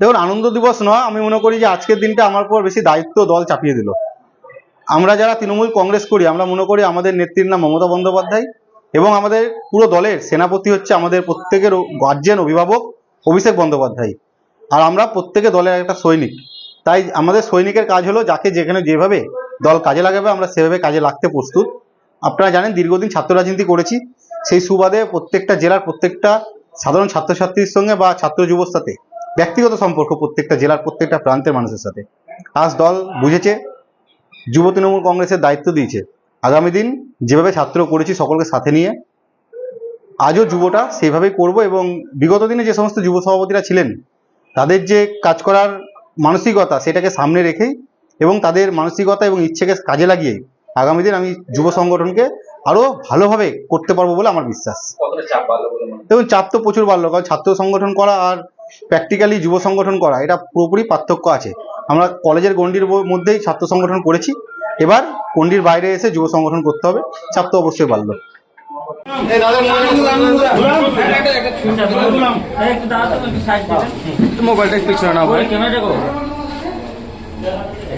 দেখুন, আনন্দ দিবস নয়, আমি মনে করি যে আজকের দিনটা আমার উপর বেশি দায়িত্ব দল চাপিয়ে দিল। আমরা যারা তৃণমূল কংগ্রেস করি, আমরা মনে করি আমাদের নেত্রীর নাম মমতা বন্দ্যোপাধ্যায় এবং আমাদের পুরো দলের সেনাপতি হচ্ছে আমাদের প্রত্যেকের গার্জেন অভিভাবক অভিষেক বন্দ্যোপাধ্যায়। আর আমরা প্রত্যেকে দলের একটা সৈনিক। তাই আমাদের সৈনিকের কাজ হলো যাকে যেখানে যেভাবে দল কাজে লাগাবে, আমরা সেভাবে কাজে লাগতে প্রস্তুত। আপনারা জানেন, দীর্ঘদিন ছাত্র রাজনীতি করেছি। সেই সুবাদে প্রত্যেকটা জেলার প্রত্যেকটা সাধারণ ছাত্রছাত্রীর সঙ্গে বা ছাত্র যুবর সাথে ব্যক্তিগত সম্পর্ক প্রত্যেকটা জেলার প্রত্যেকটা প্রান্তের মানুষের সাথে। আজ দল বুঝেছে, যুব তৃণমূল কংগ্রেসের দায়িত্ব দিয়েছে। আগামী দিন যেভাবে ছাত্র করেছি সকলকে সাথে নিয়ে, আজও যুবটা সেইভাবেই করব এবং বিগত দিনে যে সমস্ত যুব সভাপতিরা ছিলেন, তাদের যে কাজ করার মানসিকতা সেটাকে সামনে রেখেই এবং তাদের মানসিকতা এবং ইচ্ছেকে কাজে লাগিয়ে আগামী দিন আমি যুব সংগঠনকে আরও ভালোভাবে করতে পারব বলে আমার বিশ্বাস? দেখুন চাপ তো প্রচুর বাড়লো কারণ ছাত্র সংগঠন করা আর প্র্যাকটিক্যালি যুব সংগঠন করা এটা পুরোপুরি পার্থক্য আছে। আমরা কলেজের গণ্ডির মধ্যেই ছাত্র সংগঠন করেছি এবার গণ্ডির বাইরে এসে যুব সংগঠন করতে হবে চাপ তো অবশ্যই বাড়লো। মোবাইলটা পিছনে না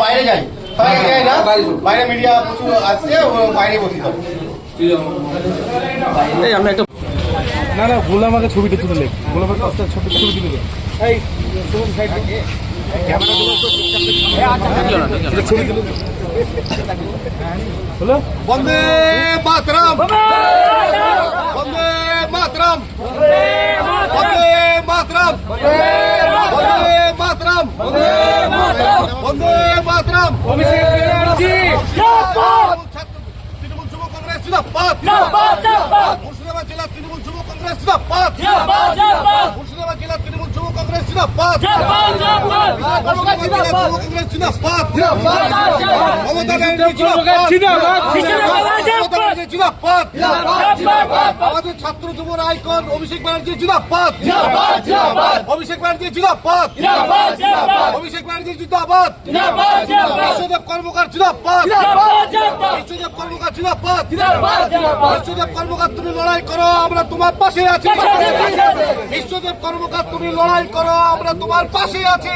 বাইরে যাই। বাইরে না? বাইরে মিডিয়া প্রচুর আসছে বাইরে বসি তো এই আমি একটা না না গোলাম আমাকে ছবিটা তুলে লেখ গোলাম আমাকে একটা ছোট ছবি তুলে দে এই শুনুন সাইড থেকে বন্দে মাতরম। বন্দে মাতরম। বন্দে মাতরম। বন্দে মাতরম। বন্দে মাতরম। অভিষেক ব্যানার্জি। তৃণমূল যুব কংগ্রেস জিন্দাবাদ। মুর্শিদাবাদ জেলা তৃণমূল যুব কংগ্রেস জিন্দাবাদ। মুর্শিদাবাদ জেলা তৃণমূল যুব কংগ্রেস জিন্দাবাদ। কংগ্রেস জিন্দাবাদ। মমতা ব্যানার্জি জিন্দাবাদ। জিন্দাবাদ। আমাদের ছাত্র যুবর আইকন অভিষেক ব্যানার্জি জিন্দাবাদ। অভিষেক ব্যানার্জি জিন্দাবাদ। অভিষেক ব্যানার্জি জিন্দাবাদ। বিশ্বদেব কর্মকার জিন্দাবাদ। বিশ্বদেব কর্মকার জিন্দাবাদ। বিশ্বদেব কর্মকার তুমি লড়াই করো আমরা তোমার পাশে আছি। বিশ্বদেব কর্মকার তুমি লড়াই করো আমরা তোমার পাশে আছি।